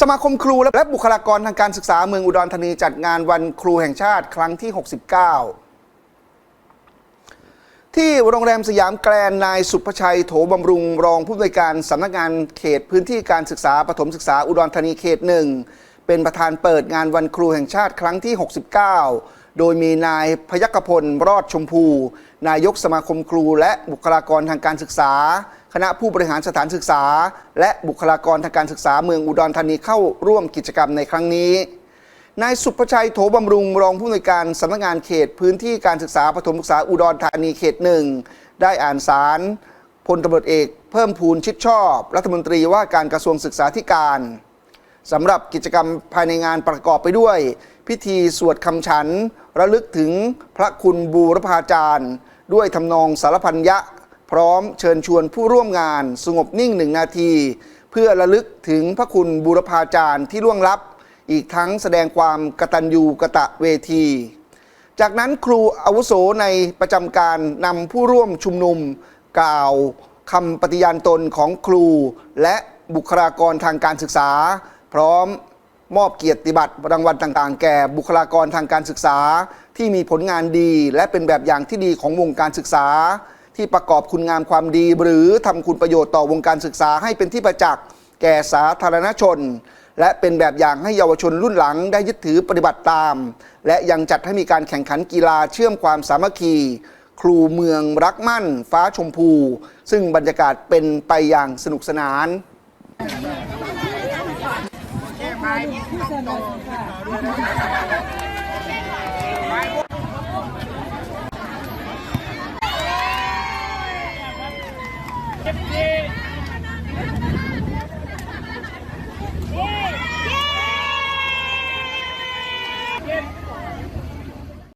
สมาคมครูและบุคลากรทางการศึกษาเมืองอุดรธานีจัดงานวันครูแห่งชาติครั้งที่ 69 ที่โรงแรมสยามแกรนนายสุภชัยโถบำรุงรองผู้อำนวยการสำนักงานเขตพื้นที่การศึกษาปฐมศึกษาอุดรธานีเขตหนึ่งเป็นประธานเปิดงานวันครูแห่งชาติครั้งที่ 69 โดยมีนายพยัคฆพลรอดชมพู นายกสมาคมครูและบุคลากรทางการศึกษา คณะผู้บริหารสถานศึกษา และบุคลากรทางการศึกษาเมืองอุดรธานีเข้าร่วมกิจกรรมในครั้งนี้ นายสุภชัยโถบำรุงรองผู้อำนวยการสำนักงานเขตพื้นที่การศึกษาปฐมศึกษาอุดรธานีเขตหนึ่งได้อ่านสารพลตำรวจเอก เพิ่มพูนชิดชอบ รัฐมนตรีว่าการกระทรวงศึกษาธิการสำหรับกิจกรรมภายในงานประกอบไปด้วย พิธีสวดคำฉัน ระลึกถึงพระคุณบูรพาจารย์ ด้วยทำนองสารพันยะ พร้อมเชิญชวนผู้ร่วมงานสงบนิ่งหนึ่งนาที เพื่อระลึกถึงพระคุณบูรพาจารย์ที่ล่วงลับ อีกทั้งแสดงความกตัญญูกะตะเวที จากนั้นครูอาวุโสในประจำการนำผู้ร่วมชุมนุม กล่าวคำปฏิญาณตนของครู และบุคลากรทางการศึกษา พร้อมมอบเกียรติบัตรรางวัลต่างๆ แก่บุคลากรทางการศึกษา ที่มีผลงานดีและเป็นแบบอย่างที่ดีของวงการศึกษา ที่ประกอบคุณงามความดี หรือทำคุณประโยชน์ต่อวงการศึกษาให้เป็นที่ประจักษ์แก่สาธารณชน และเป็นแบบอย่างให้เยาวชนรุ่นหลังได้ยึดถือปฏิบัติตาม และยังจัดให้มีการแข่งขันกีฬาเชื่อมความสามัคคีครูเมืองรักมั่น ฟ้าชมพู ซึ่งบรรยากาศเป็นไปอย่างสนุกสนาน เ